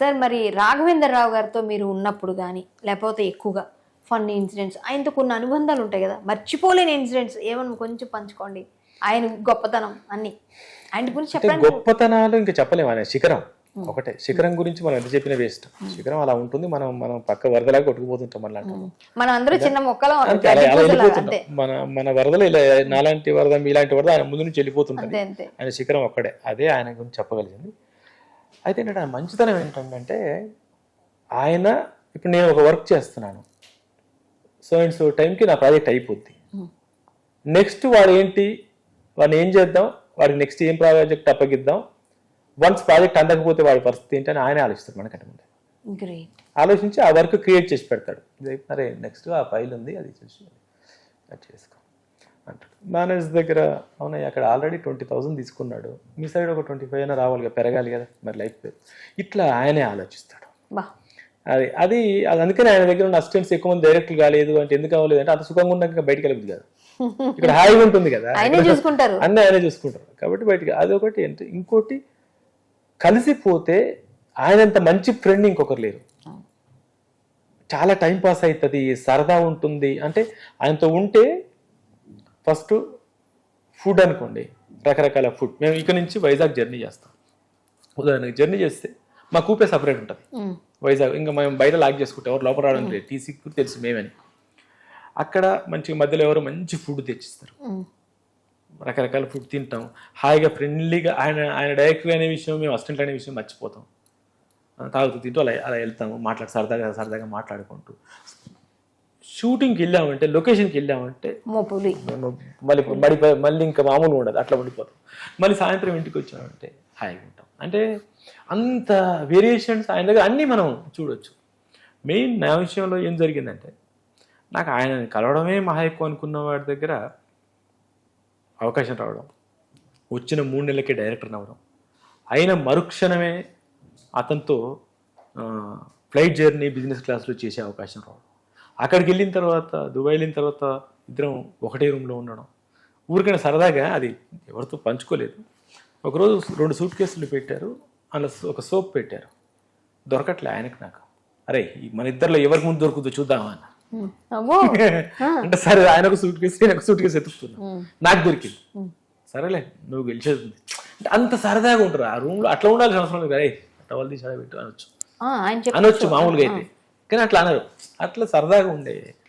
Sir మరి రాఘవేంద్ర రావు గారితో మీరు ఉన్నప్పుడు కానీ లేకపోతే ఎక్కువగా ఫన్ ఇన్సిడెంట్స్ ఆయనతో కొన్ని అనుబంధాలు ఉంటాయి కదా మర్చిపోలేని ఇన్సిడెంట్స్ ఏమన్నా కొంచెం పంచుకోండి. ఆయన గొప్పతనం అన్ని. ఆయన గురించి చెప్పండి. గొప్పతనాలు ఇంకా చెప్పలేము ఆయన. శిఖరం ఒకటే. శిఖరం గురించి మనం ఎంత చెప్పిన వేస్ట్. శిఖరం అలా ఉంటుంది మనం మనం పక్క వరదలాగా కొట్టుకుపోతుంటాం అలాంటి మనం అందరూ చిన్న మొక్కలో మన మన వరదలు ఇలా నాలాంటి వరద మీలాంటి వరద ఆయన ముందు నుంచి వెళ్ళిపోతుంటుంది. అంతే. ఆయన శిఖరం ఒక్కడే. అదే ఆయన గురించి చెప్పగలిగింది. అయితే ఏంటంటే ఆయన మంచితనం ఏంటంటే ఆయన ఇప్పుడు నేను ఒక వర్క్ చేస్తున్నాను. సో అండ్ సో టైంకి నా ప్రాజెక్ట్ అయిపోద్ది. నెక్స్ట్ వాడు ఏంటి? వాడిని ఏం చేద్దాం? వాడికి నెక్స్ట్ ఏం ప్రాజెక్ట్ అప్పగిద్దాం? వన్స్ ప్రాజెక్ట్ అందకపోతే వాడి పరిస్థితి ఏంటి అని ఆయనే ఆలోచిస్తాడు మనకంటే ముందే. ఆలోచించి ఆ వర్క్ క్రియేట్ చేసి పెడతాడు. అరే నెక్స్ట్ ఆ ఫైల్ ఉంది అది చేసి అది చేసుకో అంటాడు. మేనేజర్ దగ్గర అవునయ్య అక్కడ ఆల్రెడీ ట్వంటీ థౌసండ్ తీసుకున్నాడు. మీ సైడ్ ఒక ట్వంటీ ఫైవ్ అయినా రావాలి కదా పెరగాలి కదా మరి లైఫ్ ఇట్లా ఆయనే ఆలోచిస్తాడు. బా. అది అది అది అందుకని ఆయన దగ్గర ఉన్న అసిస్టెంట్స్ ఎక్కువ మంది డైరెక్ట్లు కాలేదు అంటే ఎందుకు అవ్వలేదు అంటే అంత సుఖంగా ఉన్నాక బయటికి వెళ్ళదు కదా. ఇక్కడ హాయిగా ఉంటుంది కదా. ఆయనే చూసుకుంటారు. అన్నీ ఆయనే చూసుకుంటారు. కాబట్టి బయటికి అదొకటి అంటే ఇంకోటి కలిసిపోతే ఆయనంత మంచి ఫ్రెండ్ ఇంకొకరు లేరు. చాలా టైం పాస్ అవుతుంది సరదా ఉంటుంది. అంటే ఆయనతో ఉంటే ఫస్ట్ ఫుడ్ అనుకోండి రకరకాల ఫుడ్. మేము ఇక్కడ నుంచి వైజాగ్ జర్నీ చేస్తాం. ఉదాహరణకి జర్నీ చేస్తే మా కూపే సపరేట్ ఉంటుంది. వైజాగ్ ఇంకా మేము బయట లాక్ చేసుకుంటాం. ఎవరు లోపల రావడం లేదు. టీసీ తెలుసు మేమని. అక్కడ మంచి మధ్యలో ఎవరు మంచి ఫుడ్ తెచ్చిస్తారు. రకరకాల ఫుడ్ తింటాం. హాయిగా ఫ్రెండ్లీగా ఆయన ఆయన డైరెక్టర్ అనే విషయం మేము అసిస్టెంట్ అనే విషయం మర్చిపోతాం. తాగుతూ తింటూ అలా అలా వెళ్తాము. మాట్లాడి సరదాగా సరదాగా మాట్లాడుకుంటూ షూటింగ్కి వెళ్ళామంటే లొకేషన్కి వెళ్ళామంటే మోపులి. మళ్ళీ మళ్ళీ మళ్ళీ ఇంకా మామూలు ఉండదు అట్లా ఉండిపోతాం. మళ్ళీ సాయంత్రం ఇంటికి వచ్చామంటే హాయిగా ఉంటాం. అంటే అంత వేరియేషన్స్ ఆయన దగ్గర అన్నీ మనం చూడొచ్చు. మెయిన్ నా విషయంలో ఏం జరిగిందంటే నాకు ఆయనని కలవడమే మహా ఎక్కువ అనుకున్న వాడి దగ్గర అవకాశం రావడం వచ్చిన మూడు నెలలకే డైరెక్టర్ అవ్వడం అయిన మరుక్షణమే అతనితో ఫ్లైట్ జర్నీ బిజినెస్ క్లాస్లో చేసే అవకాశం రావడం. అక్కడికి వెళ్ళిన తర్వాత దుబాయ్ వెళ్ళిన తర్వాత ఇద్దరం ఒకటే రూమ్లో ఉండడం. ఊరికైనా సరదాగా అది ఎవరితో పంచుకోలేదు. ఒకరోజు రెండు సూట్ కేసులు పెట్టారు. అందులో ఒక సోప్ పెట్టారు. దొరకట్లే ఆయనకు నాకు. అరే మన ఇద్దరిలో ఎవరికి ముందు దొరుకుతుందో చూద్దామా అన్న. అంటే సరే ఆయన ఒక సూట్ కేసు నేను ఒక సూట్ కేసు ఎత్తుకుతున్నా. నాకు దొరికింది. సరేలే నువ్వు గెలిచేది. అంటే అంత సరదాగా ఉంటారు. ఆ రూమ్లో అట్లా ఉండాల్సిన అవసరం లేదు అరే టవల్ తీసి ఆడ పెట్టు అనొచ్చు. అనొచ్చు మామూలుగా అయితే. కానీ అట్లా అనరు. అట్లా సరదాగా ఉండే